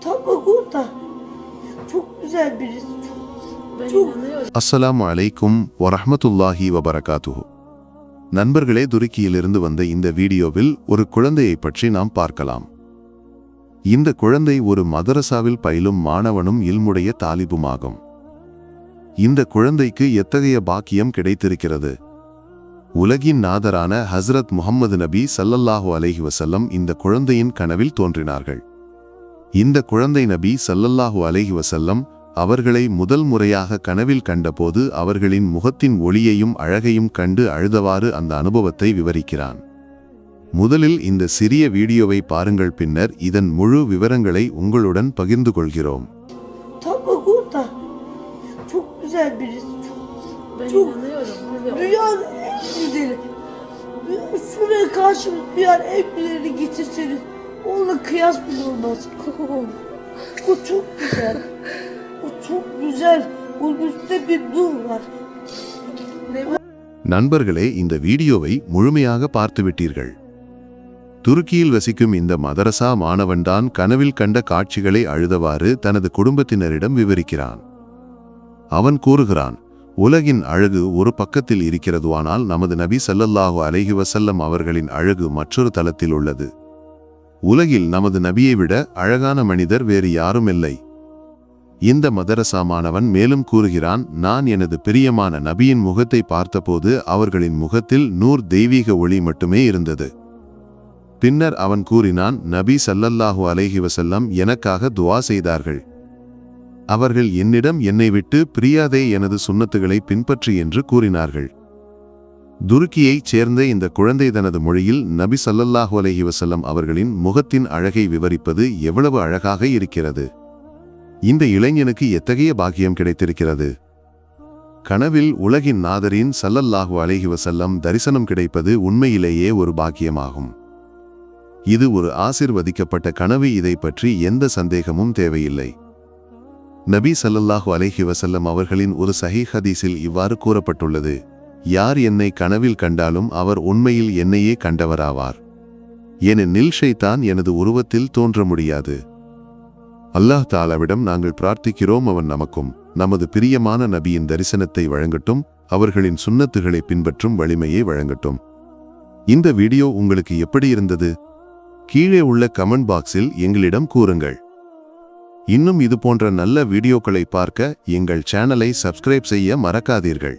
Tabii burada. Çok güzel birisi. Çok, Ben çok inanıyorum. அஸ்ஸலாமு அலைக்கும் வரஹ்மத்துல்லாஹி வபரகாத்துஹு நண்பர்களே துருக்கியிலிருந்து வந்த இந்த வீடியோவில் ஒரு குழந்தையை பற்றி நாம் பார்க்கலாம் இந்த குழந்தை ஒரு மதரசாவில் பயிலும் மாணவனும் இல்முடைய தாலிபுமாகும் இந்த குழந்தைக்கு எத்தகைய பாக்கியம் கிடைத்திருக்கிறது உலகின் நாதரான ஹஸ்ரத் முஹம்மது நபி ஸல்லல்லாஹு அலைஹி வஸல்லம் இந்த குழந்தையின் கனவில் தோன்றினார்கள் இந்த குழந்தை நபி சல்லல்லாஹு அலைஹி வசல்லம் அவர்களை முதல் முறையாக கனவில் கண்டபோது அவர்களின் முகத்தின் ஒளியையும் அழகையும் கண்டு அழுதவாறு அந்த அனுபவத்தை விவரிக்கிறான் முதலில் இந்த சிறிய வீடியோவை பாருங்கள் பின்னர் இதன் முழு விவரங்களை உங்களுடன் பகிர்ந்து கொள்கிறோம் dünyanın en güzeli. Şuraya karşı dünyanın en güzelini getirseniz onunla kıyas bile olmaz. o çok güzel. O çok güzel. Onun üstünde bir dur var. நண்பர்களே இந்த வீடியோவை முழுமையாக பார்த்துவிட்டீர்கள் துருக்கியில் வசிக்கும் இந்த மதரசா மாணவன்தான் கனவில் கண்ட காட்சிகளை அழுதவாறு தனது குடும்பத்தினரிடம் விவரிக்கிறான் அவன் கூறுகிறான் உலகின் அழகு ஒரு பக்கத்தில் இருக்கிறதுவானால் நமது நபி சல்லல்லாஹு அலஹி வசல்லம் அவர்களின் அழகு மற்றொரு தளத்தில் உள்ளது உலகில் நமது நபியை விட அழகான மனிதர் வேறு யாரும் இல்லை. இந்த மதரசா மாணவன் மேலும் கூறுகிறான் நான் எனது பிரியமான நபியின் முகத்தை பார்த்தபோது அவர்களின் முகத்தில் நூர் தெய்வீக ஒளி மட்டுமே இருந்தது. பின்னர் அவன் கூறினான் நபி சல்லல்லாஹு அலைஹி வசல்லம் எனக்காக துவா செய்தார்கள். அவர்கள் என்னிடம் என்னை விட்டு பிரியாதே எனது சுண்ணத்துகளை பின்பற்றி என்று கூறினார்கள். துருக்கியைச் சேர்ந்த இந்த குழந்தை தனது மொழியில் நபி சல்லல்லாஹு அலஹி வசல்லம் அவர்களின் முகத்தின் அழகை விவரிப்பது எவ்வளவு அழகாக இருக்கிறது. இந்த இளைஞனுக்கு எத்தகைய பாக்கியம் கிடைத்திருக்கிறது? கனவில் உலகின் நாதரின் சல்லல்லாஹு அலஹி வசல்லம் தரிசனம் கிடைப்பது உண்மையிலேயே ஒரு பாக்கியமாகும். இது ஒரு ஆசிர்வதிக்கப்பட்ட கனவு இதை பற்றி எந்த சந்தேகமும் தேவையில்லை. நபி சல்லல்லாஹு அலஹி வசல்லம் அவர்களின் ஒரு சஹி ஹதீஸில் இவ்வாறு கூறப்பட்டுள்ளது. யார் என்னை கனவில் கண்டாலும் அவர் உண்மையில் என்னையே கண்டவராவார். ஏனெனில் ஷைத்தான் எனது உருவத்தில் தோன்ற முடியாது. அல்லாஹ் தாலாவிடம் நாங்கள் பிரார்த்திக்கிறோம் அவன் நமக்கும் நமது பிரியமான நபியின் தரிசனத்தை வழங்கட்டும் அவர்களின் சுண்ணத்துகளை பின்பற்றும் வலிமையை வழங்கட்டும். இந்த வீடியோ உங்களுக்கு எப்படி இருந்தது? கீழே உள்ள கமெண்ட் பாக்ஸில் எங்களிடம் கூறுங்கள். இன்னும் இது போன்ற நல்ல வீடியோக்களை பார்க்க எங்கள் சேனலை சப்ஸ்கிரைப் செய்ய மறக்காதீர்கள்.